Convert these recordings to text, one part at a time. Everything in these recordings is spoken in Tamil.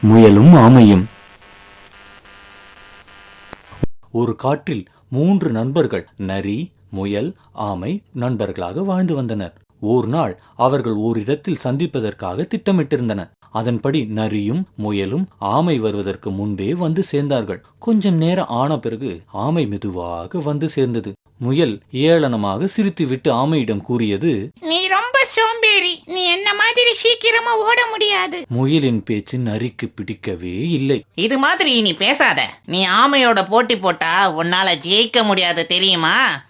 முயலும் ஆமையும். ஒரு காட்டில் மூன்று நண்பர்கள் நரி முயல் ஆமை நண்பர்களாக வாழ்ந்து வந்தனர். ஒரு நாள் அவர்கள் ஓரிடத்தில் சந்திப்பதற்காக திட்டமிட்டிருந்தனர். அதன்படி நரியும் முயலும் ஆமை வருவதற்கு முன்பே வந்து சேர்ந்தார்கள். கொஞ்சம் நேரம் ஆன பிறகு ஆமை மெதுவாக வந்து சேர்ந்தது. முயல் ஏளனமாக சிரித்துவிட்டு ஆமையிடம் கூறியது நீ சோம்பேறி. நீ என்ன மாதிரி சீக்கிரமா ஓட முடியாது. முயலின் பேச்சு நரிக்கு பிடிக்கவே இல்லை. இது மாதிரி நீ பேசாத. நீ ஆமையோட போட்டி போட்டா உன்னால ஜெயிக்க முடியாது தெரியுமா?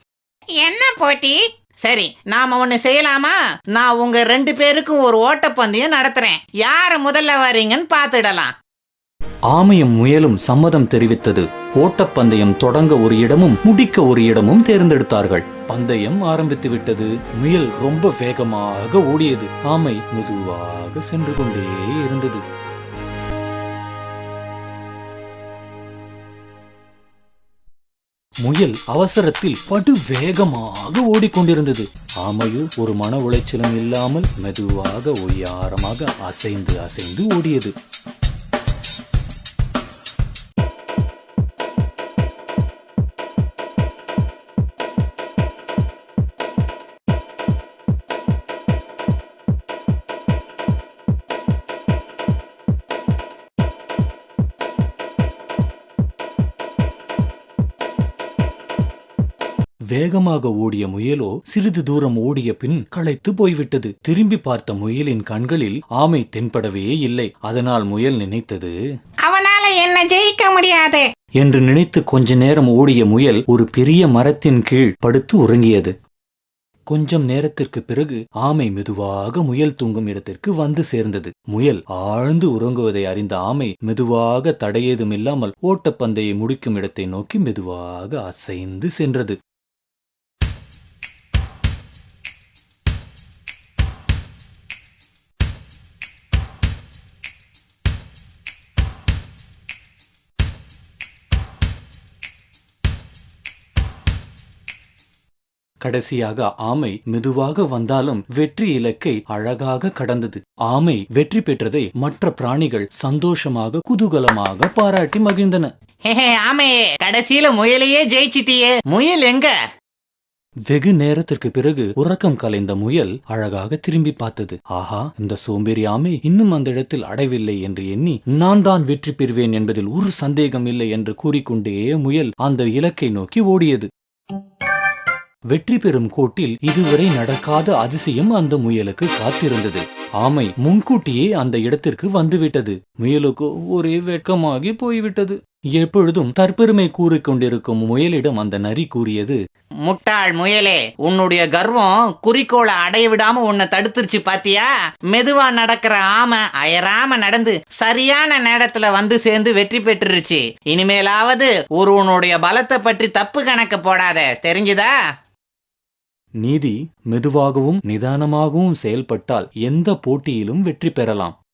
என்ன போட்டி? சரி நாம ஒண்ணு செய்யலாமா? நான் உங்க ரெண்டு பேருக்கும் ஒரு ஓட்டப்பந்தயம் நடத்துறேன். யார முதல்ல வரீங்கன்னு பாத்துடலாம் ஆமையும் முயலும் சம்மதம் தெரிவித்தது. ஓட்டப்பந்தயம் தொடங்க ஒரு இடமும் முடிக்க ஒரு இடமும் தேர்ந்தெடுத்தார்கள். பந்தயம் ஆரம்பித்து விட்டது முயல் ரொம்ப வேகமாக ஓடியது. ஆமை மெதுவாக சென்று கொண்டே இருந்தது. முயல் அவசரத்தில் படு வேகமாக ஓடிக்கொண்டிருந்தது. ஆமையோ ஒரு மன உளைச்சலும் இல்லாமல் மெதுவாக ஒய்யாரமாக அசைந்து அசைந்து ஓடியது. வேகமாக ஓடிய முயலோ சிறிது தூரம் ஓடிய பின் களைத்து போய்விட்டது. திரும்பி பார்த்த முயலின் கண்களில் ஆமை தென்படவே இல்லை. அதனால் முயல் நினைத்தது அவனால என்ன ஜெயிக்க முடியாது. என்று நினைத்து கொஞ்ச நேரம் ஓடிய முயல் ஒரு பெரிய மரத்தின் கீழ் படுத்து உறங்கியது. கொஞ்சம் நேரத்திற்கு பிறகு ஆமை மெதுவாக முயல் தூங்கும் இடத்திற்கு வந்து சேர்ந்தது. முயல் ஆழ்ந்து உறங்குவதை அறிந்த ஆமை மெதுவாக தடையேதுமில்லாமல் ஓட்டப்பந்தையை முடிக்கும் இடத்தை நோக்கி மெதுவாக அசைந்து சென்றது. கடைசியாக ஆமை மெதுவாக வந்தாலும் வெற்றி இலக்கை அழகாக கடந்தது. ஆமை வெற்றி பெற்றதை மற்ற பிராணிகள் சந்தோஷமாக குதூகலமாக பாராட்டி மகிழ்ந்தன. ஆமே கடைசியில முயலையே ஜெயிச்சிட்டியே. முயல் எங்க? வெகு நேரத்திற்கு பிறகு உறக்கம் கலைந்த முயல் அழகாக திரும்பி பார்த்தது. ஆஹா இந்த சோம்பேறி ஆமை இன்னும் அந்த இடத்தில் அடைவில்லை என்று எண்ணி நான் தான் வெற்றி பெறுவேன் என்பதில் ஒரு சந்தேகம் இல்லை என்று கூறிக்கொண்டே முயல் அந்த இலக்கை நோக்கி ஓடியது. வெற்றி பெறும் கோட்டில் இதுவரை நடக்காத அதிசயம் அந்த முயலுக்கு காத்திருந்தது. ஆமை முன்கூட்டியே அந்த இடத்திற்கு வந்துவிட்டது. முயலுக்கு ஒரே வெட்கமாகி போய்விட்டது. எப்பொழுதும் தற்பெருமை கூறிக்கொண்டிருக்கும் முயலிடம் அந்த நரி கூறியது முட்டாள் முயலே உன்னுடைய கர்வம் குறிக்கோளை அடைய விடாம உன்னை தடுத்துருச்சு பாத்தியா? மெதுவா நடக்கிற ஆமை அயராம நடந்து சரியான நேரத்துல வந்து சேர்ந்து வெற்றி பெற்றுருச்சு. இனிமேலாவது ஒருவனுடைய பலத்தை பற்றி தப்பு கணக்கு போடாத. தெரிஞ்சுதா? நீதி மெதுவாகவும் நிதானமாகவும் செயல்பட்டால் எந்த போட்டியிலும் வெற்றி பெறலாம்.